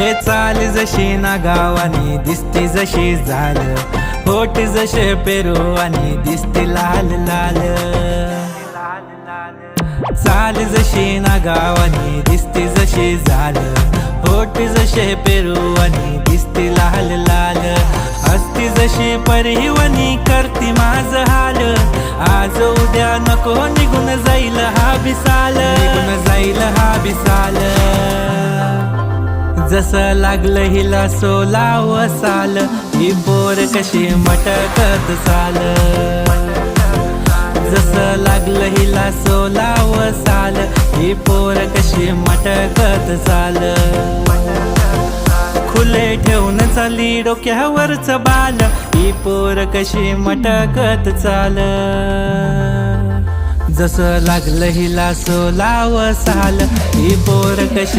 हे चाल जशी ना गावानी दिसती जशी झालं. होट जसे पेरू आणि दिसती लाल लाल. चाल जशी ना गावानी दिसती जशी झालं. होट जसे पेरू आणि दिसती लाल लाल. असती जशी परिवणी करती माझ हाल. आज उद्या नको निघून जाईल जसं लागलं हिला सोलाव साल. ही पोर कशी मटकत चाल जसं लागलं हिला सोलाव साल. ही पोर कशी मटकत चाल खुले ठेवून चाली डोक्यावरच बाल. ही पोर कशी मटकत चाल जसं लागलं हिला सोलाव साल. ही पोर कशी